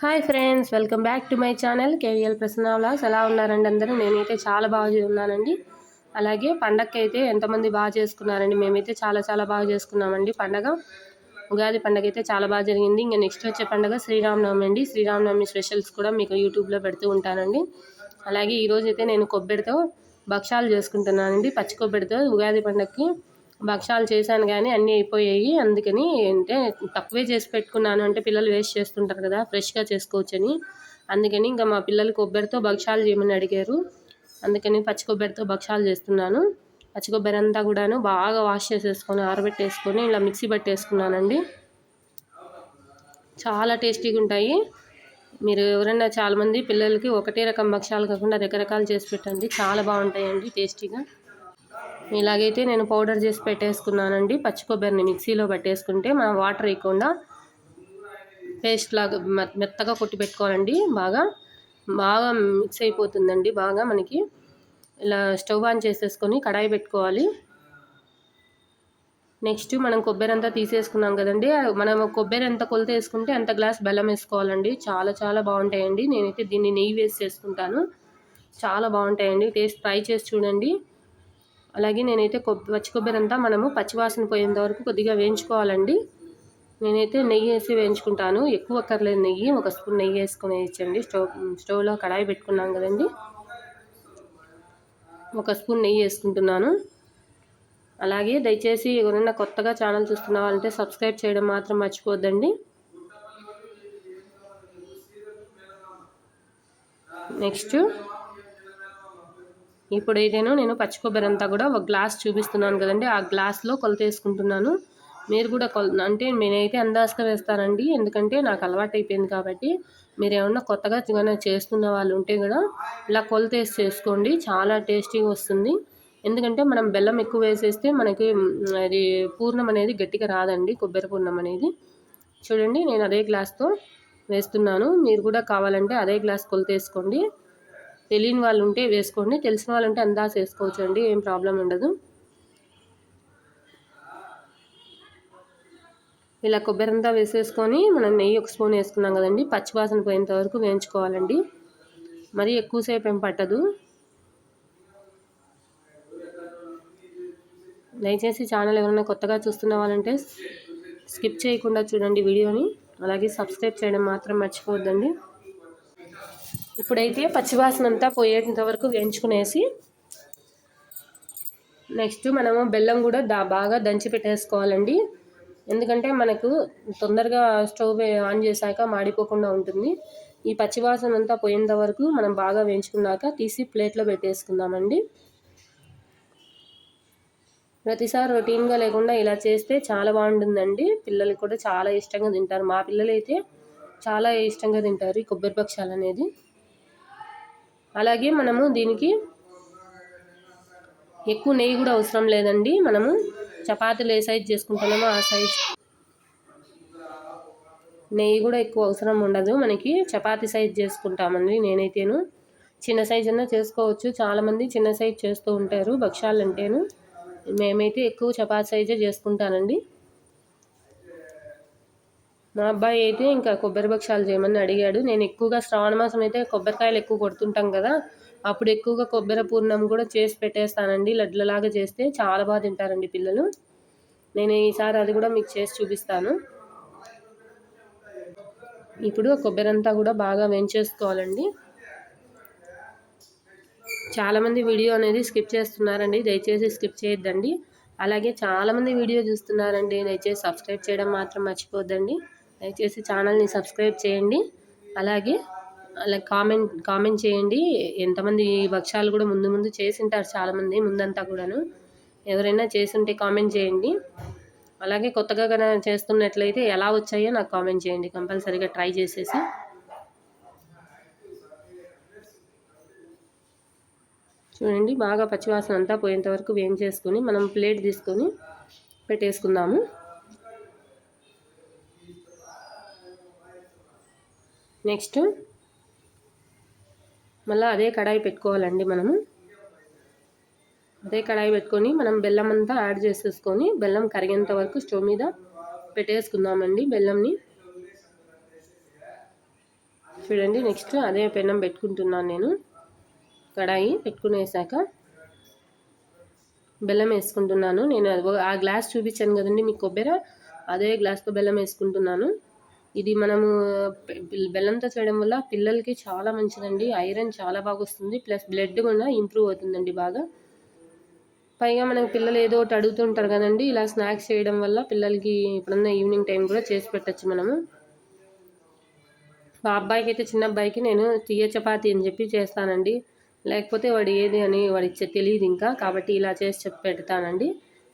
Hi friends welcome back to my channel KVL Prasanna vlogs. ఎలా ఉన్నారండి అందరూ? నేనైతే చాలా బాగా ఉన్నానండి. అలాగే పండగకి అయితే ఎంతమంది బాగా చేసుకున్నారండి? మేమైతే చాలా చాలా బాగా చేసుకున్నామండి పండగ. ఉగాది పండగ అయితే చాలా బాగా జరిగింది. ఇంకా నెక్స్ట్ వచ్చే పండగ శ్రీరామనవమి అండి. శ్రీరామనవమి స్పెషల్స్ కూడా మీకు యూట్యూబ్లో పెడుతూ ఉంటానండి. అలాగే ఈరోజు అయితే నేను కొబ్బరితో భక్షాలు చేసుకుంటున్నానండి. పచ్చి కొబ్బరితో ఉగాది పండగకి భక్షాలు చేశాను కానీ అన్నీ అయిపోయాయి. అందుకని అంటే తక్కువే చేసి పెట్టుకున్నాను. అంటే పిల్లలు వేస్ట్ చేస్తుంటారు కదా ఫ్రెష్గా చేసుకోవచ్చని. అందుకని ఇంకా మా పిల్లలు కొబ్బరితో భక్షాలు చేయమని అడిగారు. అందుకని పచ్చి కొబ్బరితో భక్షాలు చేస్తున్నాను. పచ్చి కొబ్బరి అంతా కూడాను బాగా వాష్ చేసేసుకొని ఆరబెట్టేసుకొని ఇలా మిక్సీ పట్టేసుకున్నానండి. చాలా టేస్టీగా ఉంటాయి. మీరు ఎవరైనా చాలామంది పిల్లలకి ఒకటే రకం భక్షాలు కాకుండా రకరకాలు చేసి పెట్టండి. చాలా బాగుంటాయండి టేస్టీగా. ఇలాగైతే నేను పౌడర్ చేసి పెట్టేసుకున్నానండి. పచ్చి కొబ్బరిని మిక్సీలో పెట్టేసుకుంటే మనం వాటర్ వేయకుండా పేస్ట్ లాగా మెత్తగా కొట్టి పెట్టుకోవాలండి బాగా. బాగా మిక్స్ అయిపోతుందండి బాగా మనకి. ఇలా స్టవ్ ఆన్ చేసేసుకొని కడాయి పెట్టుకోవాలి. నెక్స్ట్ మనం కొబ్బరి అంతా తీసేసుకున్నాం కదండి. మనం కొబ్బరి ఎంత కొలత వేసుకుంటే అంత గ్లాస్ బెల్లం వేసుకోవాలండి. చాలా చాలా బాగుంటాయండి. నేనైతే దీన్ని నెయ్యి వేసి చేసుకుంటాను. చాలా బాగుంటాయండి. టేస్ట్ ట్రై చేసి చూడండి. అలాగే నేనైతే కొబ్బరి పచ్చి కొబ్బరి అంతా మనము పచ్చివాసన పోయేంత వరకు కొద్దిగా వేయించుకోవాలండి. నేనైతే నెయ్యి వేసి వేయించుకుంటాను. ఎక్కువ అక్కర్లేదు నెయ్యి. ఒక స్పూన్ నెయ్యి వేసుకొని వేయించండి. స్టవ్ స్టవ్లో కడాయి పెట్టుకున్నాం కదండి. ఒక స్పూన్ నెయ్యి వేసుకుంటున్నాను. అలాగే దయచేసి ఎవరైనా కొత్తగా ఛానల్ చూస్తున్న వాళ్ళంటే సబ్స్క్రైబ్ చేయడం మాత్రం మర్చిపోద్దండి. నెక్స్ట్ ఇప్పుడైతేను నేను పచ్చి కొబ్బరి అంతా కూడా ఒక గ్లాస్ చూపిస్తున్నాను కదండి ఆ గ్లాస్లో కొలత వేసుకుంటున్నాను. మీరు కూడా కొల అంటే నేనైతే అందాజగా వేస్తానండి ఎందుకంటే నాకు అలవాటు అయిపోయింది కాబట్టి. మీరు ఏమన్నా కొత్తగా చేస్తున్న వాళ్ళు ఉంటే కూడా ఇలా కొలత వేసి చేసుకోండి చాలా టేస్టీగా వస్తుంది. ఎందుకంటే మనం బెల్లం ఎక్కువ వేసేస్తే మనకి అది పూర్ణం అనేది గట్టిగా రాదండి కొబ్బరి పూర్ణం అనేది. చూడండి నేను అదే గ్లాస్తో వేస్తున్నాను. మీరు కూడా కావాలంటే అదే గ్లాస్ కొలత వేసుకోండి. తెలియని వాళ్ళు ఉంటే వేసుకోండి తెలిసిన వాళ్ళు ఉంటే అందాస్ వేసుకోవచ్చు అండి ఏం ప్రాబ్లం ఉండదు. ఇలా కొబ్బరి అంతా వేసేసుకొని మనం నెయ్యి ఒక స్పూన్ వేసుకున్నాం కదండి పచ్చివాసన పోయేంత వరకు వేయించుకోవాలండి. మరి ఎక్కువసేపు ఏం పట్టదు. దయచేసి ఛానల్ ఎవరైనా కొత్తగా చూస్తున్న వాళ్ళంటే స్కిప్ చేయకుండా చూడండి వీడియోని అలాగే సబ్స్క్రైబ్ చేయడం మాత్రం మర్చిపోవద్దండి. ఇప్పుడైతే పచ్చివాసన అంతా పోయేంత వరకు వేయించుకునేసి నెక్స్ట్ మనము బెల్లం కూడా దా బాగా దంచి పెట్టేసుకోవాలండి. ఎందుకంటే మనకు తొందరగా స్టవ్ ఆన్ చేశాక మాడిపోకుండా ఉంటుంది. ఈ పచ్చివాసన అంతా పోయేంత వరకు మనం బాగా వేయించుకున్నాక తీసి ప్లేట్లో పెట్టేసుకుందామండి. ప్రతిసారి రొటీన్గా లేకుండా ఇలా చేస్తే చాలా బాగుంటుందండి. పిల్లలకి కూడా చాలా ఇష్టంగా తింటారు. మా పిల్లలు అయితే చాలా ఇష్టంగా తింటారు ఈ కొబ్బరి పక్షాలు అనేది అలాగే మనము దీనికి ఎక్కువ నెయ్యి కూడా అవసరం లేదండి. మనము చపాతీలు ఏ సైజ్ చేసుకుంటున్నామో ఆ సైజ్ నెయ్యి కూడా ఎక్కువ అవసరం ఉండదు. మనకి చపాతీ సైజ్ చేసుకుంటామండి నేనైతేను. చిన్న సైజ్ అన్నా చేసుకోవచ్చు. చాలామంది చిన్న సైజ్ చేస్తూ ఉంటారు. భక్ష్యాలు అంటేను. మేమైతే ఎక్కువ చపాతీ సైజే చేసుకుంటానండి. మా అబ్బాయి అయితే ఇంకా కొబ్బరి భక్షాలు చేయమని అడిగాడు. నేను ఎక్కువగా శ్రావణ మాసం అయితే కొబ్బరికాయలు ఎక్కువ కొడుతుంటాం కదా అప్పుడు ఎక్కువగా కొబ్బరి పూర్ణం కూడా చేసి పెట్టేస్తానండి. లడ్లలాగా చేస్తే చాలా బాగా తింటారండి పిల్లలు. నేను ఈసారి అది కూడా మీకు చేసి చూపిస్తాను. ఇప్పుడు కొబ్బరి అంతా కూడా బాగా వేయించేసుకోవాలండి. చాలామంది వీడియో అనేది స్కిప్ చేస్తున్నారండి దయచేసి స్కిప్ చేయొద్దండి. అలాగే చాలామంది వీడియో చూస్తున్నారండి దయచేసి సబ్స్క్రైబ్ చేయడం మాత్రం మర్చిపోద్దండి. దయచేసి ఛానల్ని సబ్స్క్రైబ్ చేయండి. అలాగే అలా కామెంట్ కామెంట్ చేయండి. ఎంతమంది భక్ష్యాలు కూడా ముందు ముందు చేసింటారు చాలామంది ముందంతా కూడాను. ఎవరైనా చేస్తుంటే కామెంట్ చేయండి. అలాగే కొత్తగా కనుక చేస్తున్నట్లయితే ఎలా వచ్చాయో నాకు కామెంట్ చేయండి. కంపల్సరీగా ట్రై చేసేసి. చూడండి బాగా పచ్చివాసన అంతా పోయేంత వరకు వేయించేసుకొని మనం ప్లేట్ తీసుకొని పెట్టేసుకుందాము. నెక్స్ట్ మళ్ళీ అదే కడాయి పెట్టుకోవాలండి మనము. అదే కడాయి పెట్టుకొని మనం బెల్లం అంతా యాడ్ చేసేసుకొని బెల్లం కరిగేంత వరకు స్టవ్ మీద పెట్టేసుకుందామండి బెల్లంని. చూడండి నెక్స్ట్ అదే పెన్నం పెట్టుకుంటున్నాను నేను. కడాయి పెట్టుకునేసాక బెల్లం వేసుకుంటున్నాను. నేను ఆ గ్లాస్ చూపించాను కదండి మీకు కొబ్బరి. అదే గ్లాస్తో బెల్లం వేసుకుంటున్నాను. ఇది మనము బెల్లంతో చేయడం వల్ల పిల్లలకి చాలా మంచిదండి. ఐరన్ చాలా బాగా వస్తుంది. ప్లస్ బ్లడ్ కూడా ఇంప్రూవ్ అవుతుందండి బాగా. పైగా మనకి పిల్లలు ఏదో ఒకటి అడుగుతుంటారు కదండి. ఇలా స్నాక్స్ చేయడం వల్ల పిల్లలకి ఇప్పుడున్న ఈవినింగ్ టైం కూడా చేసి పెట్టచ్చు మనము. మా అబ్బాయికి అయితే చిన్న అబ్బాయికి నేను తీయ చపాతి అని చెప్పి చేస్తానండి. లేకపోతే వాడు ఏది అని వాడి తెలియదు ఇంకా. కాబట్టి ఇలా చేసి చెప్పి పెడతానండి.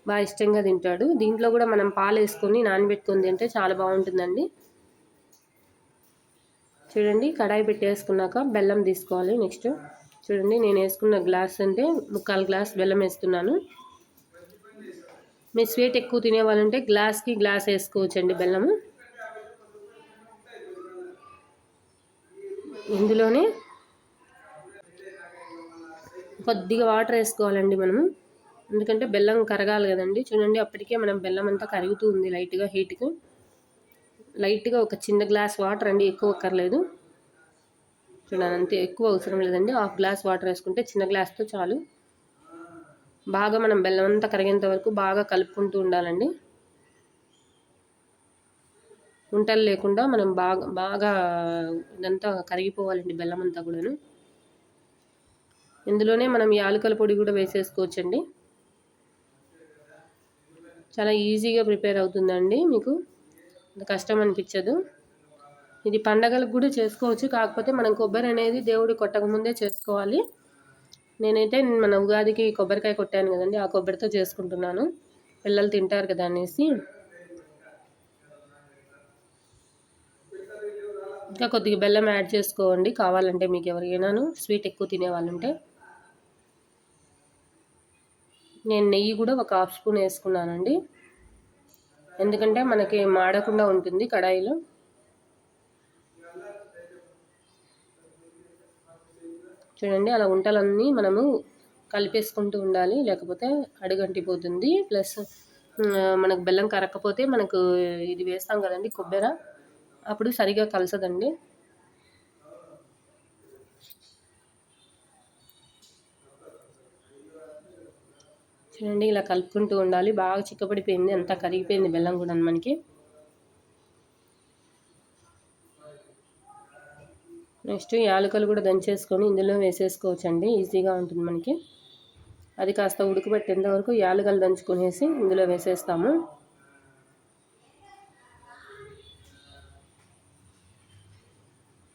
బాగా ఇష్టంగా తింటాడు. దీంట్లో కూడా మనం పాలు వేసుకొని నానబెట్టుకొని తింటే చాలా బాగుంటుందండి. చూడండి కడాయి పెట్టేసుకున్నాక బెల్లం తీసుకోవాలి నెక్స్ట్. చూడండి నేను వేసుకున్న గ్లాస్ అంటే ముక్కాలు గ్లాస్ బెల్లం వేస్తున్నాను. మీరు స్వీట్ ఎక్కువ తినేవాళ్ళంటే గ్లాస్కి గ్లాస్ వేసుకోవచ్చండి బెల్లము. ఇందులోనే కొద్దిగా వాటర్ వేసుకోవాలండి మనము. ఎందుకంటే బెల్లం కరగాలి కదండి. చూడండి అప్పటికే మనం బెల్లం అంతా కరుగుతూ ఉంది లైట్గా హీట్కి లైట్గా ఒక చిన్న గ్లాస్ వాటర్ అండి ఎక్కువ అక్కర్లేదు. చూడండి అంతే ఎక్కువ అవసరం లేదండి. హాఫ్ గ్లాస్ వాటర్ వేసుకుంటే చిన్న గ్లాస్తో చాలు. బాగా మనం బెల్లం అంతా కరిగేంత వరకు బాగా కలుపుకుంటూ ఉండాలండి. ఉంటలు లేకుండా మనం బాగా బాగా ఇదంతా కరిగిపోవాలండి బెల్లం అంతా కూడాను. ఇందులోనే మనం యాలకల పొడి కూడా వేసేసుకోవచ్చండి. చాలా ఈజీగా ప్రిపేర్ అవుతుందండి మీకు. కష్టం అనిపించదు. ఇది పండగలకు కూడా చేసుకోవచ్చు. కాకపోతే మనం కొబ్బరి అనేది దేవుడు కొట్టకముందే చేసుకోవాలి. నేనైతే మన ఉగాదికి కొబ్బరికాయ కొట్టాను కదండి. ఆ కొబ్బరితో చేసుకుంటున్నాను. పిల్లలు తింటారు కదా అనేసి. ఇంకా కొద్దిగా బెల్లం యాడ్ చేసుకోండి. కావాలంటే మీకు ఎవరికైనాను స్వీట్ ఎక్కువ తినేవాళ్ళుంటే నేను నెయ్యి కూడా ఒక హాఫ్ స్పూన్ వేసుకున్నానండి. ఎందుకంటే మనకి మాడకుండా ఉంటుంది కడాయిలో. చూడండి అలా ఉంటలన్నీ మనము కలిపేసుకుంటూ ఉండాలి. లేకపోతే అడుగంటిపోతుంది. ప్లస్ మనకు బెల్లం కరక్కపోతే మనకు ఇది వేస్తాం కదండి కొబ్బరి. అప్పుడు సరిగా కలసదండి. చూడండి ఇలా కలుపుకుంటూ ఉండాలి. బాగా చిక్కబడిపోయింది అంతా కరిగిపోయింది బెల్లం కూడా మనకి. నెక్స్ట్ యాలకలు కూడా దంచేసుకొని ఇందులో వేసేసుకోవచ్చండి. ఈజీగా ఉంటుంది మనకి. అది కాస్త ఉడకబెట్టేంత వరకు యాలకలు దంచుకునేసి ఇందులో వేసేస్తాము.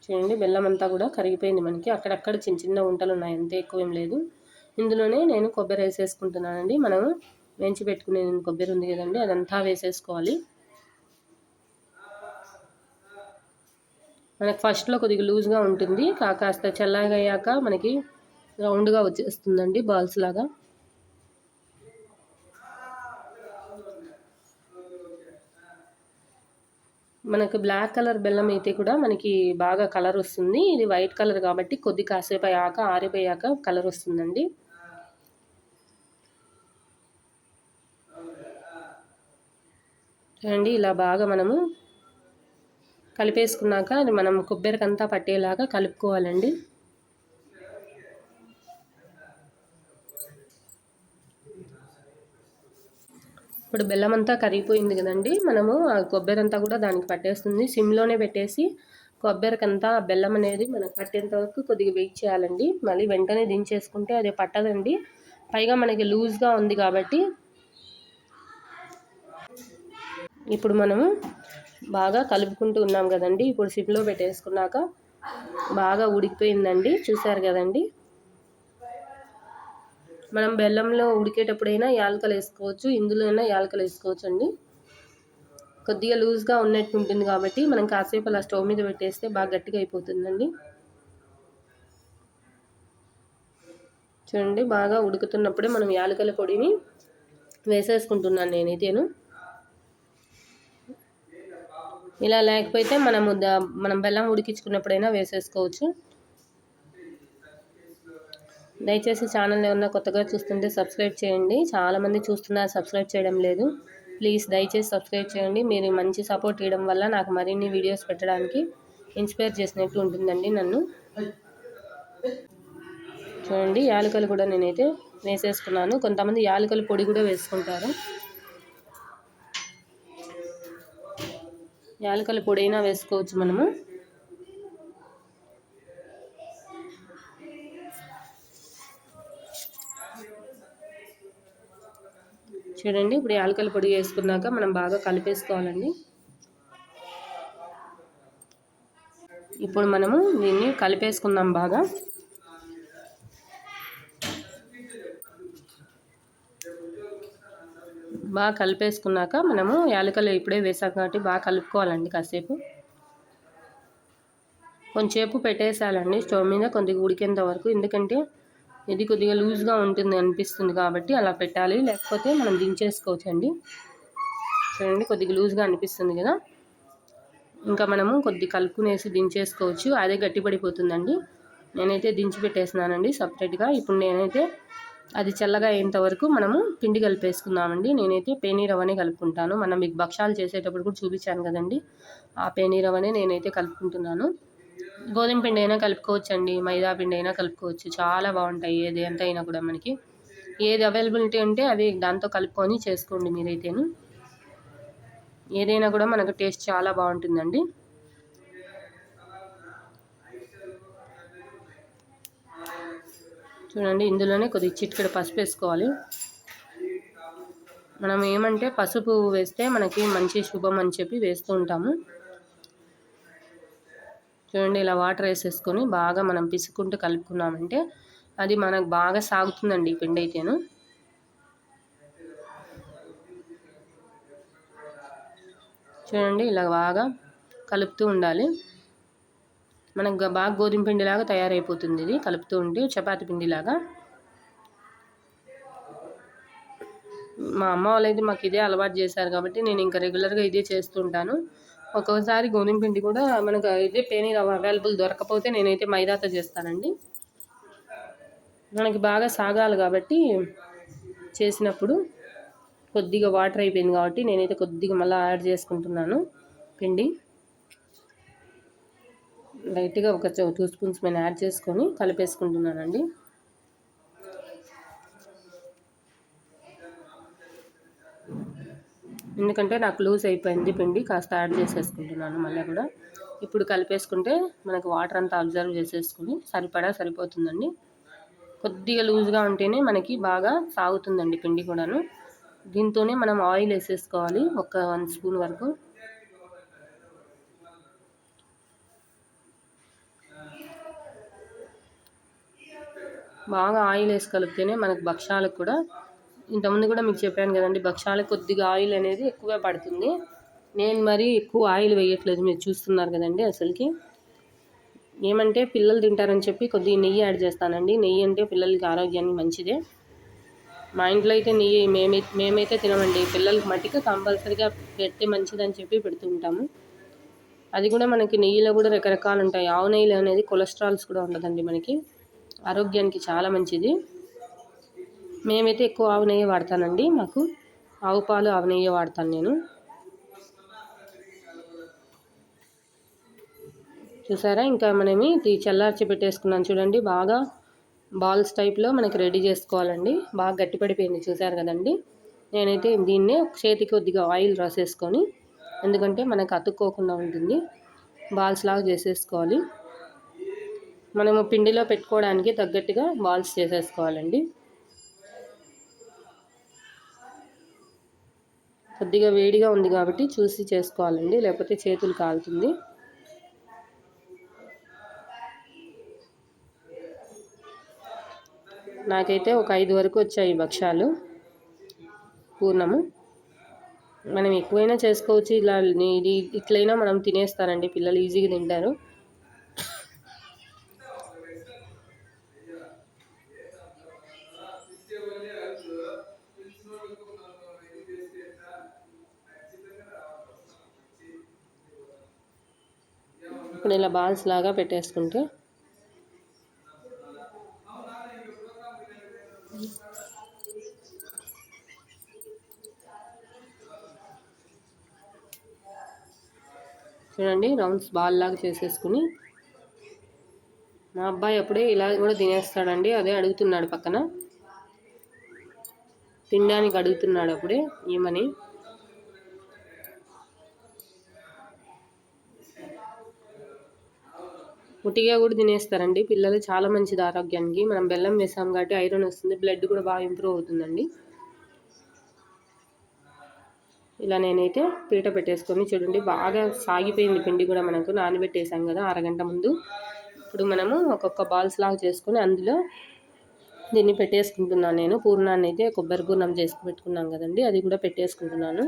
చూడండి బెల్లం అంతా కూడా కరిగిపోయింది మనకి. అక్కడక్కడ చిన్న చిన్న ఉంటలు ఉన్నాయి అంతే ఎక్కువ ఏం లేదు. ఇందులోనే నేను కొబ్బరి వేసేసుకుంటున్నానండి మనం వేయించి పెట్టుకునే కొబ్బరి ఉంది కదండి అదంతా వేసేసుకోవాలి. మనకి ఫస్ట్లో కొద్దిగా లూజ్గా ఉంటుంది కాస్త చల్లగా అయ్యాక మనకి రౌండ్గా వచ్చేస్తుందండి బాల్స్ లాగా. మనకు బ్లాక్ కలర్ బెల్లం అయితే కూడా మనకి బాగా కలర్ వస్తుంది. ఇది వైట్ కలర్ కాబట్టి కొద్ది కాసేపు అయ్యాక ఆరిపోయాక కలర్ వస్తుందండి. చూడండి ఇలా బాగా మనము కలిపేసుకున్నాక మనం కొబ్బరికంతా పట్టేలాగా కలుపుకోవాలండి. ఇప్పుడు బెల్లం అంతా కరిగిపోయింది కదండి మనము ఆ కొబ్బరి అంతా కూడా దానికి పట్టేస్తుంది. సిమ్లోనే పెట్టేసి కొబ్బరికంతా బెల్లం అనేది మనకు పట్టేంత వరకు కొద్దిగా వెయిట్ చేయాలండి. మళ్ళీ వెంటనే దించేసుకుంటే అది పట్టదండి. పైగా మనకి లూజ్గా ఉంది కాబట్టి ఇప్పుడు మనము బాగా కలుపుకుంటూ ఉన్నాం కదండి. ఇప్పుడు సిప్లో పెట్టేసుకున్నాక బాగా ఉడికిపోయిందండి. చూసారు కదండి. మనం బెల్లంలో ఉడికేటప్పుడైనా యాలకలు వేసుకోవచ్చు. ఇందులో అయినా యాలకలు వేసుకోవచ్చు అండి కొద్దిగా లూజ్గా ఉన్నట్టు ఉంటుంది కాబట్టి మనం కాసేపు అలా స్టవ్ మీద పెట్టేస్తే బాగా గట్టిగా అయిపోతుందండి. చూడండి బాగా ఉడుకుతున్నప్పుడే మనం యాలకల పొడిని వేసేసుకుంటున్నాను నేనైతేను. ఇలా లేకపోతే మనము మనం బెల్లం ఉడికించుకున్నప్పుడైనా వేసేసుకోవచ్చు. దయచేసి ఛానల్ ఏమన్నా కొత్తగా చూస్తుంటే సబ్స్క్రైబ్ చేయండి. చాలామంది చూస్తున్నారు సబ్స్క్రైబ్ చేయడం లేదు. ప్లీజ్ దయచేసి సబ్స్క్రైబ్ చేయండి. మీరు మంచి సపోర్ట్ ఇవ్వడం వల్ల నాకు మరిన్ని వీడియోస్ పెట్టడానికి ఇన్స్పైర్ చేసినట్టు ఉంటుందండి నన్ను. చూడండి యాలకలు కూడా నేనైతే వేసేసుకున్నాను. కొంతమంది యాలకల పొడి కూడా వేసుకుంటారు. యాలకల పొడి అయినా వేసుకోవచ్చు మనము. చూడండి ఇప్పుడు యాలకల పొడి వేసుకున్నాక మనం బాగా కలిపేసుకోవాలండి. ఇప్పుడు మనము దీన్ని కలిపేసుకుందాం బాగా. బాగా కలిపేసుకున్నాక మనము యాలకలు ఇప్పుడే వేసాం కాబట్టి బాగా కలుపుకోవాలండి కాసేపు. కొంచెంసేపు పెట్టేసేయాలండి. స్టవ్ మీద కొద్దిగా ఉడికేంత వరకు. ఎందుకంటే ఇది కొద్దిగా లూజ్గా ఉంటుంది అనిపిస్తుంది కాబట్టి అలా పెట్టాలి. లేకపోతే మనం దించేసుకోవచ్చండి. చూడండి కొద్దిగా లూజ్గా అనిపిస్తుంది కదా. ఇంకా మనము కొద్ది కలుపుకునేసి దించేసుకోవచ్చు. అదే గట్టిపడిపోతుందండి. నేనైతే దించి పెట్టేసినానండి సపరేట్గా. ఇప్పుడు నేనైతే అది చల్లగా అయ్యేంత వరకు మనము పిండి కలిపేసుకుందామండి. నేనైతే పేనీర్ రవ్వనే కలుపుకుంటాను. మనం మీకు భక్షాలు చేసేటప్పుడు కూడా చూపించాను కదండి. ఆ పేనీ రవ్వనే నేనైతే కలుపుకుంటున్నాను. గోధుమ పిండి అయినా కలుపుకోవచ్చు అండి మైదా పిండి అయినా కలుపుకోవచ్చు. చాలా బాగుంటాయి. ఏది ఎంత అయినా కూడా మనకి. ఏది అవైలబిలిటీ ఉంటే అది దాంతో కలుపుకొని చేసుకోండి మీరైతేను. ఏదైనా కూడా మనకు టేస్ట్ చాలా బాగుంటుందండి. చూడండి ఇందులోనే కొద్దిగా చిటికెడు పసుపు వేసుకోవాలి. మనం ఏమంటే పసుపు వేస్తే మనకి మంచి శుభం అని చెప్పి వేస్తూ ఉంటాము. చూడండి ఇలా వాటర్ వేసేసుకొని బాగా మనం పిసుకుంటూ కలుపుకున్నామంటే అది మనకు బాగా సాగుతుందండి ఈ పిండి అయితేను. చూడండి ఇలా బాగా కలుపుతూ ఉండాలి. మనకు బాగా గోధుమ పిండిలాగా తయారైపోతుంది ఇది. కలుపుతూ ఉండి చపాతి పిండిలాగా. మా అమ్మ వాళ్ళైతే మాకు ఇదే అలవాటు చేశారు కాబట్టి నేను ఇంకా రెగ్యులర్గా ఇదే చేస్తుంటాను. ఒక్కోసారి గోధుమ పిండి కూడా మనకు ఇదే పేనీ రవ్వ అవైలబుల్ దొరకపోతే నేనైతే మైదాతో చేస్తానండి. మనకి బాగా సాగాలి కాబట్టి చేసినప్పుడు కొద్దిగా వాటర్ అయిపోయింది కాబట్టి నేనైతే కొద్దిగా మళ్ళీ యాడ్ చేసుకుంటున్నాను పిండి. లైట్గా ఒక టూ స్పూన్స్ నేను యాడ్ చేసుకొని కలిపేసుకుంటున్నానండి. ఎందుకంటే నాకు లూజ్ అయిపోయింది పిండి కాస్త యాడ్ చేసేసుకుంటున్నాను మళ్ళీ కూడా. ఇప్పుడు కలిపేసుకుంటే మనకు వాటర్ అంతా అబ్జర్వ్ చేసేసుకుని సరిపడా సరిపోతుందండి. కొద్దిగా లూజ్గా ఉంటేనే మనకి బాగా సాగుతుందండి పిండి కూడాను. దీంతోనే మనం ఆయిల్ వేసేసుకోవాలి ఒక వన్ స్పూన్ వరకు. బాగా ఆయిల్ వేసి కలిపితేనే మనకు భక్షాలకు కూడా ఇంతకుముందు కూడా మీకు చెప్పాను కదండి భక్షాలకు కొద్దిగా ఆయిల్ అనేది ఎక్కువగా పడుతుంది. నేను మరీ ఎక్కువ ఆయిల్ వేయట్లేదు మీరు చూస్తున్నారు కదండి అసలుకి. ఏమంటే పిల్లలు తింటారని చెప్పి కొద్దిగా నెయ్యి యాడ్ చేస్తానండి. నెయ్యి అంటే పిల్లలకి ఆరోగ్యానికి మంచిదే. మా ఇంట్లో అయితే నెయ్యి మేమే మేమైతే తినమండి. పిల్లలకి మట్టికి కంపల్సరీగా పెడితే మంచిదని చెప్పి పెడుతూ ఉంటాము. అది కూడా మనకి నెయ్యిలో కూడా రకరకాలు ఉంటాయి. ఆవు నెయ్యిలో అనేది కొలెస్ట్రాల్స్ కూడా ఉండదండి మనకి. ఆరోగ్యానికి చాలా మంచిది. మేమైతే ఎక్కువ ఆవు నెయ్యి వాడతానండి మాకు. ఆవు పాలు ఆవు నెయ్యి వాడతాను నేను. చూసారా? ఇంకా మనమి చల్లార్చి పెట్టేసుకున్నాను చూడండి. బాగా బాల్స్ టైప్లో మనకి రెడీ చేసుకోవాలండి. బాగా గట్టిపడిపోయింది చూసారు కదండి. నేనైతే దీన్నే చేతికి కొద్దిగా ఆయిల్ రాసేసుకొని ఎందుకంటే మనకు అతుక్కోకుండా ఉంటుంది. బాల్స్ లాగా చేసేసుకోవాలి. మనము పిండిలో పెట్టుకోవడానికి తగ్గట్టుగా బాల్స్ చేసేసుకోవాలండి. కొద్దిగా వేడిగా ఉంది కాబట్టి చూసి చేసుకోవాలండి లేకపోతే చేతులు కాలుతుంది. నాకైతే ఒక ఐదు వరకు వచ్చాయి భక్ష్యాలు. పూర్ణము. మనం ఎక్కువైనా చేసుకోవచ్చు ఇలా ఇది ఇట్లయినా మనం తినేస్తారండి పిల్లలు ఈజీగా తింటారు. ఇప్పుడు ఇలా బాల్స్ లాగా పెట్టేసుకుంటే. చూడండి రౌండ్స్ బాల్ లాగా చేసేసుకుని. మా అబ్బాయి అప్పుడే ఇలా కూడా తినేస్తాడండి అదే అడుగుతున్నాడు పక్కన. తినడానికి అడుగుతున్నాడు అప్పుడే ఏమని? ఉట్టిగా కూడా తినేస్తారండి. పిల్లలు చాలా మంచిది ఆరోగ్యానికి. మనం బెల్లం వేసాం కాబట్టి ఐరన్ వస్తుంది బ్లడ్ కూడా బాగా ఇంప్రూవ్ అవుతుందండి. ఇలా నేనైతే పీట పెట్టేసుకొని చూడండి బాగా సాగిపోయింది పిండి కూడా మనకు. నానబెట్టేసాం కదా అరగంట ముందు. ఇప్పుడు మనము ఒక్కొక్క బాల్స్ లాగా చేసుకొని అందులో దీన్ని పెట్టేసుకుంటున్నాను నేను. పూర్ణాన్ని అయితే కొబ్బరి పూర్ణం చేసుకు పెట్టుకున్నాం కదండి అది కూడా పెట్టేసుకుంటున్నాను.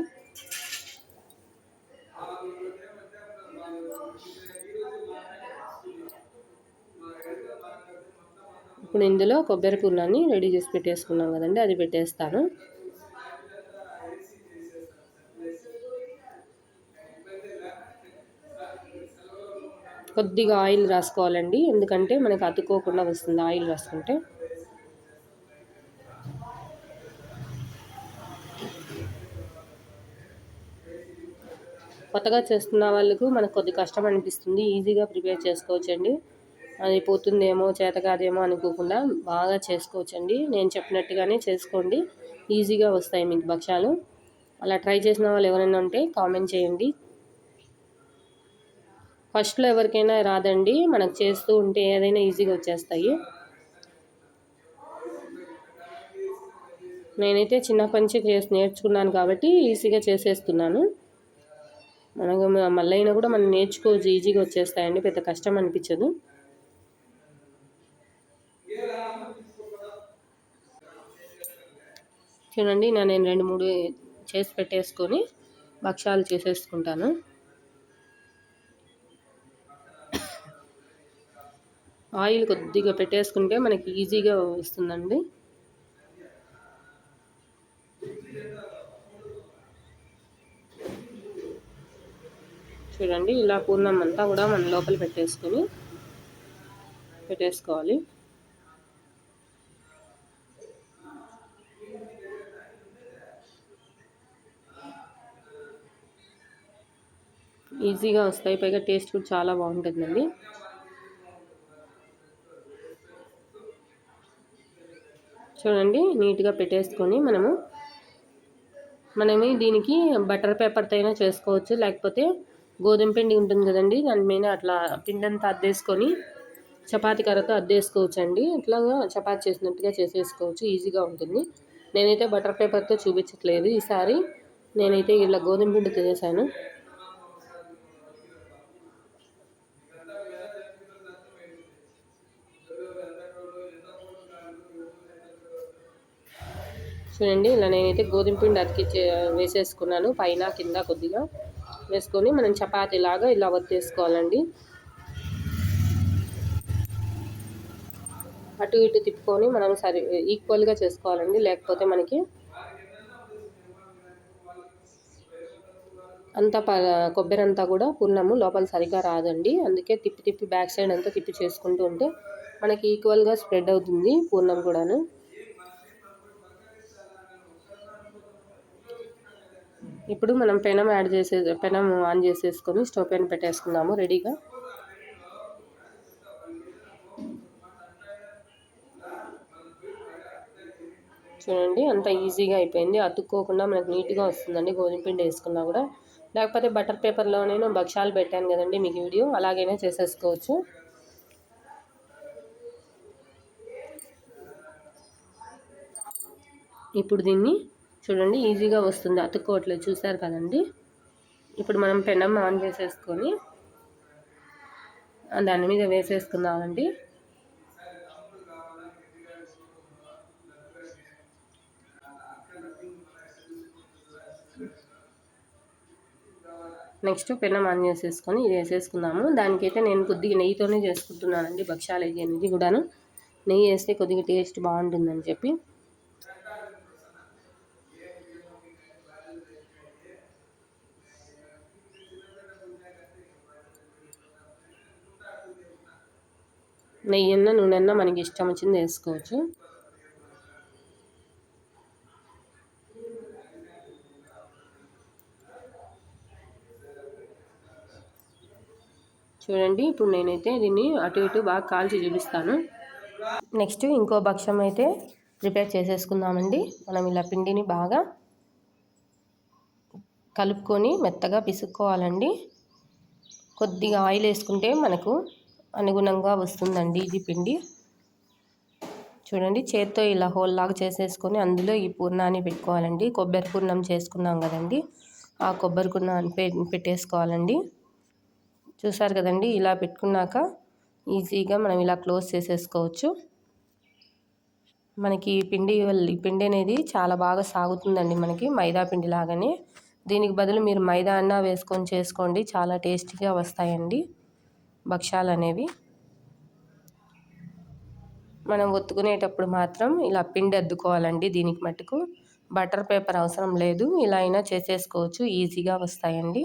ఇప్పుడు ఇందులో కొబ్బరి పుల్లని రెడీ చేసి పెట్టేసుకున్నాం కదండి అది పెట్టేస్తాను. కొద్దిగా ఆయిల్ రాసుకోవాలండి ఎందుకంటే మనకు అతుక్కోకుండా వస్తుంది ఆయిల్ రాసుకుంటే. కొత్తగా చేస్తున్న వాళ్ళకు మనకు కొద్ది కష్టం అనిపిస్తుంది ఈజీగా ప్రిపేర్ చేసుకోవచ్చండి. అది పోతుందేమో చేత కాదేమో అనుకోకుండా బాగా చేసుకోవచ్చండి. నేను చెప్పినట్టుగానే చేసుకోండి. ఈజీగా వస్తాయి మీకు భక్ష్యాలు. అలా ట్రై చేసిన వాళ్ళు ఎవరైనా ఉంటే కామెంట్ చేయండి. ఫస్ట్లో ఎవరికైనా రాదండి. మనకు చేస్తూ ఉంటే ఏదైనా ఈజీగా వచ్చేస్తాయి. నేనైతే చిన్నప్పటి నుంచి చేసి నేర్చుకున్నాను కాబట్టి ఈజీగా చేసేస్తున్నాను. మనకు మళ్ళీ అయినా కూడా మనం నేర్చుకోవచ్చు. ఈజీగా వచ్చేస్తాయండి. పెద్ద కష్టం అనిపించదు. చూడండి నేను రెండు మూడు చేసి పెట్టేసుకొని భక్షాలు చేసేసుకుంటాను. ఆయిల్ కొద్దిగా పెట్టేసుకుంటే మనకి ఈజీగా వస్తుందండి. చూడండి ఇలా పూర్ణం అంతా కూడా మనం లోపల పెట్టేసుకొని పెట్టేసుకోవాలి. ఈజీగా వస్తాయి. పైగా టేస్ట్ కూడా చాలా బాగుంటుందండి. చూడండి నీట్గా పెట్టేసుకొని మనము మనమే దీనికి బటర్ పేపర్తో అయినా చేసుకోవచ్చు. లేకపోతే గోధుమ పిండి ఉంటుంది కదండి దాని మీద అట్లా పిండి అంతా అద్దేసుకొని చపాతీ కర్రతో అద్దేసుకోవచ్చు అండి ఇట్లాగా చపాతీ చేసినట్టుగా చేసేసుకోవచ్చు. ఈజీగా ఉంటుంది. నేనైతే బటర్ పేపర్తో చూపించట్లేదు. ఈసారి నేనైతే ఇలా గోధుమ పిండి తినేసాను. చూడండి ఇలా నేనైతే గోధుమ పిండి అతికి వేసేసుకున్నాను. పైన కింద కొద్దిగా వేసుకొని మనం చపాతీలాగా ఇలా వత్తేసుకోవాలండి అటు ఇటు తిప్పుకొని మనం సరి ఈక్వల్గా చేసుకోవాలండి. లేకపోతే మనకి అంతా ప కొబ్బరి అంతా కూడా పున్నము లోపల సరిగ్గా రాదండి. అందుకే తిప్పి తిప్పి బ్యాక్ సైడ్ అంతా తిప్పి చేసుకుంటూ ఉంటే మనకి ఈక్వల్గా స్ప్రెడ్ అవుతుంది పూర్ణం కూడాను. ఇప్పుడు మనం పెనం యాడ్ చేసే పెనం ఆన్ చేసేసుకొని స్టవ్ పైన పెట్టేసుకుందాము రెడీగా? చూడండి అంత ఈజీగా అయిపోయింది. అతుక్కోకుండా మనకు నీట్గా వస్తుందండి గోధుమ పిండి వేసుకున్నా కూడా. లేకపోతే బటర్ పేపర్లో నేను భక్ష్యాలు పెట్టాను కదండి మీకు వీడియో. అలాగైనా చేసేసుకోవచ్చు. ఇప్పుడు దీన్ని చూడండి ఈజీగా వస్తుంది. అతుక్కోవట్లేదు. చూసారు కదండి? ఇప్పుడు మనం పెనం ఆన్ చేసేసుకొని దాని మీద వేసేసుకుందామండి. నెక్స్ట్ పెనం ఆన్ చేసేసుకొని ఇది వేసేసుకుందాము. దానికైతే నేను కొద్దిగా నెయ్యితోనే చేసుకుంటున్నానండి. భక్షాలు అనేది కూడాను. నెయ్యి వేస్తే కొద్దిగా టేస్ట్ బాగుంటుందని చెప్పి. నెయ్యి అన్న నూనె అన్న మనకి ఇష్టం వచ్చింది వేసుకోవచ్చు. చూడండి ఇప్పుడు నేనైతే దీన్ని అటు ఇటు బాగా కాల్చి చూపిస్తాను. నెక్స్ట్ ఇంకో భక్ష్యం అయితే ప్రిపేర్ చేసేసుకుందామండి. మనం ఇలా పిండిని బాగా కలుపుకొని మెత్తగా పిసుక్కోవాలండి. కొద్దిగా ఆయిల్ వేసుకుంటే మనకు అనుగుణంగా వస్తుందండి ఇది పిండి. చూడండి చేత్తో ఇలా హోల్ లాగా చేసేసుకొని అందులో ఈ పూర్ణాన్ని పెట్టుకోవాలండి. కొబ్బరి పూర్ణం చేసుకున్నాం కదండి ఆ కొబ్బరి పూర్ణాన్ని పెట్టేసుకోవాలండి. చూసారు కదండి ఇలా పెట్టుకున్నాక ఈజీగా మనం ఇలా క్లోజ్ చేసేసుకోవచ్చు. మనకి పిండి ఈ పిండి అనేది చాలా బాగా సాగుతుందండి మనకి మైదా పిండి లాగానే. దీనికి బదులు మీరు మైదా అన్న వేసుకొని చేసుకోండి చాలా టేస్టీగా వస్తాయండి. భక్ష్యాలు అనేవి మనం ఒత్తుకునేటప్పుడు మాత్రం ఇలా పిండి అద్దుకోవాలండి దీనికి మట్టుకు బటర్ పేపర్ అవసరం లేదు. ఇలా అయినా చేసేసుకోవచ్చు. ఈజీగా వస్తాయండి.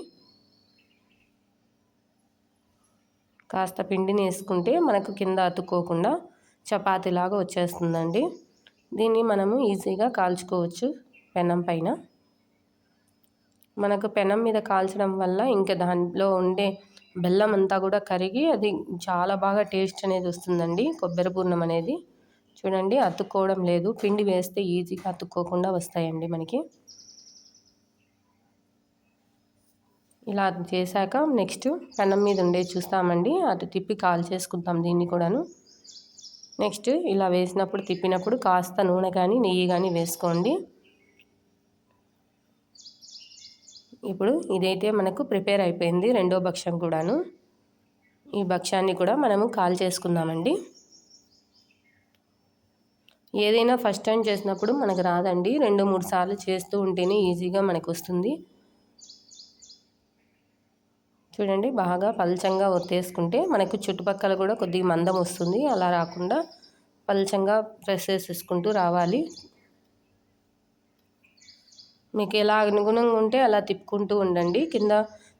కాస్త పిండిని వేసుకుంటే మనకు కింద అతుక్కోకుండా చపాతీలాగా వచ్చేస్తుందండి. దీన్ని మనము ఈజీగా కాల్చుకోవచ్చు పెనం పైన. మనకు పెనం మీద కాల్చడం వల్ల ఇంకా దాంట్లో ఉండే బెల్లం అంతా కూడా కరిగి అది చాలా బాగా టేస్ట్ అనేది వస్తుందండి. కొబ్బరి పూర్ణం అనేది. చూడండి అతుక్కోవడం లేదు. పిండి వేస్తే ఈజీగా అతుక్కోకుండా వస్తాయండి మనకి. ఇలా చేశాక నెక్స్ట్ పెనం మీద ఉండే చూస్తామండి. అటు తిప్పి కాల్ చేసుకుంటాం దీన్ని కూడాను. నెక్స్ట్ ఇలా వేసినప్పుడు తిప్పినప్పుడు కాస్త నూనె కానీ నెయ్యి కానీ వేసుకోండి. ఇప్పుడు ఇదైతే మనకు ప్రిపేర్ అయిపోయింది రెండో భక్ష్యం కూడాను. ఈ భక్ష్యాన్ని కూడా మనము కాల్ చేసుకుందామండి. ఏదైనా ఫస్ట్ టైం చేసినప్పుడు మనకు రాదండి. రెండు మూడు సార్లు చేస్తూ ఉంటేనే ఈజీగా మనకు వస్తుంది. చూడండి బాగా పల్చంగా ఒత్తేసుకుంటే మనకు చుట్టుపక్కల కూడా కొద్దిగా మందం వస్తుంది. అలా రాకుండా పల్చంగా ప్రెస్ చేసేసుకుంటూ రావాలి. మీకు ఎలా అనుగుణంగా ఉంటే అలా తిప్పుకుంటూ ఉండండి. కింద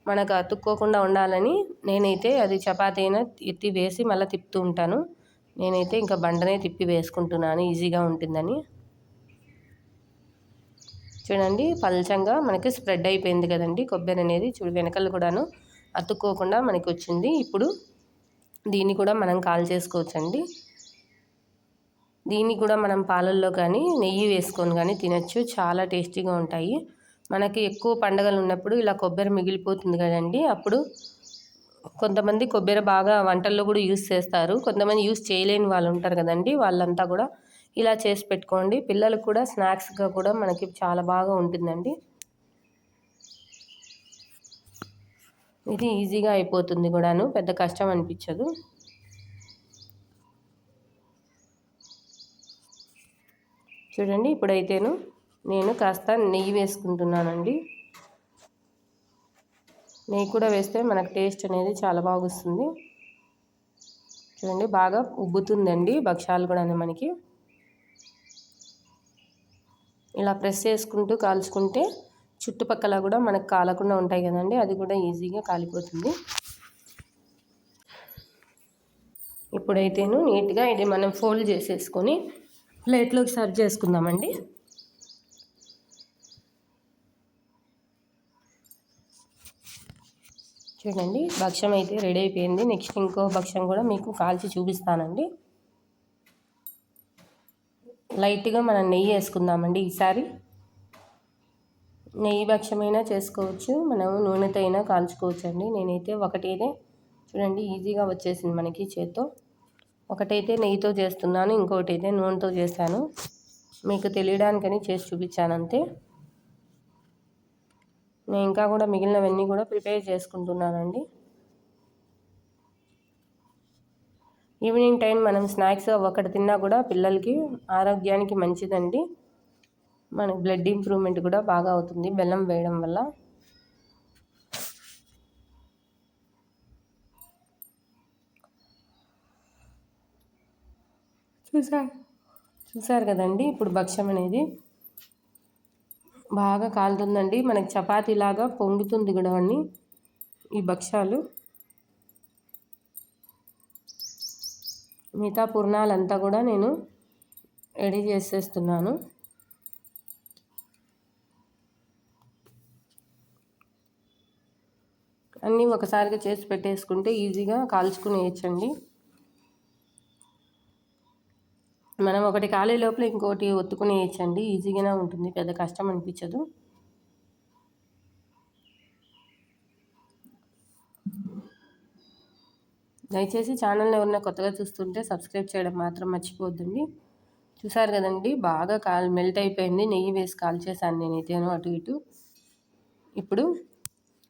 మనకు అతుక్కోకుండా ఉండాలని నేనైతే అది చపాతీ అయినా ఎత్తి వేసి మళ్ళీ తిప్పుతూ ఉంటాను. నేనైతే ఇంకా బండనే తిప్పి వేసుకుంటున్నాను. ఈజీగా ఉంటుందని. చూడండి పల్చంగా మనకి స్ప్రెడ్ అయిపోయింది కదండి. కొబ్బరి అనేది చూడు వెనకలు కూడాను అతుక్కోకుండా మనకి వచ్చింది ఇప్పుడు దీన్ని కూడా మనం కాల్ చేసుకోవచ్చండి దీన్ని కూడా మనం పాలల్లో కానీ నెయ్యి వేసుకొని కానీ తినచ్చు. చాలా టేస్టీగా ఉంటాయి. మనకి ఎక్కువ పండగలు ఉన్నప్పుడు ఇలా కొబ్బరి మిగిలిపోతుంది కదండి. అప్పుడు కొంతమంది కొబ్బరి బాగా వంటల్లో కూడా యూస్ చేస్తారు. కొంతమంది యూస్ చేయలేని వాళ్ళు ఉంటారు కదండి. వాళ్ళంతా కూడా ఇలా చేసి పెట్టుకోండి. పిల్లలకు కూడా స్నాక్స్గా కూడా మనకి చాలా బాగా ఉంటుందండి. ఇది ఈజీగా అయిపోతుంది కూడాను. పెద్ద కష్టం అనిపించదు. చూడండి ఇప్పుడైతేను నేను కాస్త నెయ్యి వేసుకుంటున్నానండి. నెయ్యి కూడా వేస్తే మనకు టేస్ట్ అనేది చాలా బాగుస్తుంది. చూడండి బాగా ఉబ్బుతుందండి భక్ష్యాలు కూడా మనకి. ఇలా ప్రెస్ చేసుకుంటూ కాల్చుకుంటే చుట్టుపక్కల కూడా మనకు కాలకుండా ఉంటాయి కదండి అది కూడా ఈజీగా కాలిపోతుంది. ఇప్పుడైతేను నీట్గా ఇది మనం ఫోల్డ్ చేసేసుకొని ప్లేట్లోకి సర్వ్ చేసుకుందామండి. చూడండి భక్ష్యం అయితే రెడీ అయిపోయింది. నెక్స్ట్ ఇంకో భక్ష్యం కూడా మీకు కాల్చి చూపిస్తానండి. లైట్గా మనం నెయ్యి వేసుకుందామండి ఈసారి. నెయ్యి భక్ష్యమైనా చేసుకోవచ్చు మనం నూనెతో అయినా కాల్చుకోవచ్చు అండి నేనైతే ఒకటైతే చూడండి ఈజీగా వచ్చేసింది మనకి చేత్తో. ఒకటైతే నెయ్యితో చేస్తున్నాను ఇంకొకటి అయితే నూనెతో చేశాను. మీకు తెలియడానికని చేసి చూపించాను అంతే. నేను ఇంకా కూడా మిగిలినవన్నీ కూడా ప్రిపేర్ చేసుకుంటున్నానండి. ఈవినింగ్ టైం మనం స్నాక్స్ ఒకటి తిన్నా కూడా పిల్లలకి ఆరోగ్యానికి మంచిదండి. మనకి బ్లడ్ ఇంప్రూవ్మెంట్ కూడా బాగా అవుతుంది బెల్లం వేయడం వల్ల. చూసారు? చూసారు కదండి? ఇప్పుడు భక్ష్యం అనేది బాగా కాలుతుందండి. మనకి చపాతీలాగా పొంగుతుంది కూడా అన్ని ఈ భక్ష్యాలు. మిగతా పూర్ణాలంతా కూడా నేను రెడీ చేసేస్తున్నాను. అన్నీ ఒకసారిగా చేసి పెట్టేసుకుంటే ఈజీగా కాల్చుకునేయచ్చండి. మనం ఒకటి కాలే లోపల ఇంకోటి ఒత్తుకునేయచ్చండి ఈజీగానే ఉంటుంది. పెద్ద కష్టం అనిపించదు. దయచేసి ఛానల్ని ఎవరైనా కొత్తగా చూస్తుంటే సబ్స్క్రైబ్ చేయడం మాత్రం మర్చిపోద్దండి చూసారు కదండి బాగా కాల్ మెల్ట్ అయిపోయింది. నెయ్యి వేసి కాల్ చేశాను నేనైతేను అటు ఇటు. ఇప్పుడు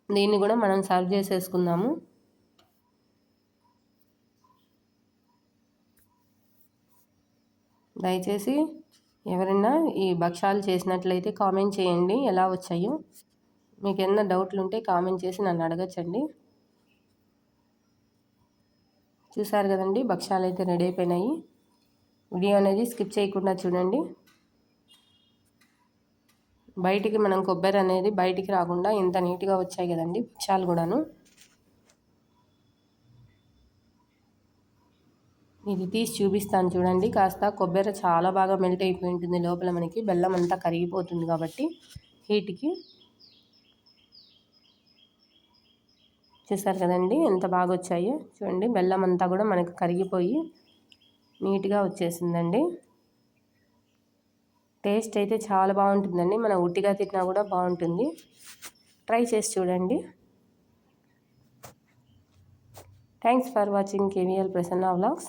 దీన్ని కూడా మనం సర్వ్ చేసేసుకుందాము. దయచేసి ఎవరైనా ఈ భక్షాలు చేసినట్లయితే కామెంట్ చేయండి ఎలా వచ్చాయో. మీకు ఏమైనా డౌట్లు ఉంటే కామెంట్ చేసి నన్ను అడగచ్చండి. చూసారు కదండి భక్షాలు అయితే రెడీ అయిపోయినాయి. వీడియో అనేది స్కిప్ చేయకుండా చూడండి. బయటికి మనం కొబ్బరి అనేది బయటికి రాకుండా ఇంత నీట్గా వచ్చాయి కదండి భక్షాలు కూడాను. ఇది తీసి చూపిస్తాను చూడండి. కాస్త కొబ్బరి చాలా బాగా మెల్ట్ అయిపోయి ఉంటుంది. లోపల మనకి బెల్లం అంతా కరిగిపోతుంది కాబట్టి హీట్కి. చూసారు కదండి? ఎంత బాగా వచ్చాయో. చూడండి బెల్లం అంతా కూడా మనకు కరిగిపోయి నీట్గా వచ్చేసిందండి. టేస్ట్ అయితే చాలా బాగుంటుందండి. మనం ఉట్టిగా తిన్నా కూడా బాగుంటుంది. ట్రై చేసి చూడండి. Thanks for watching KVL Prasanna vlogs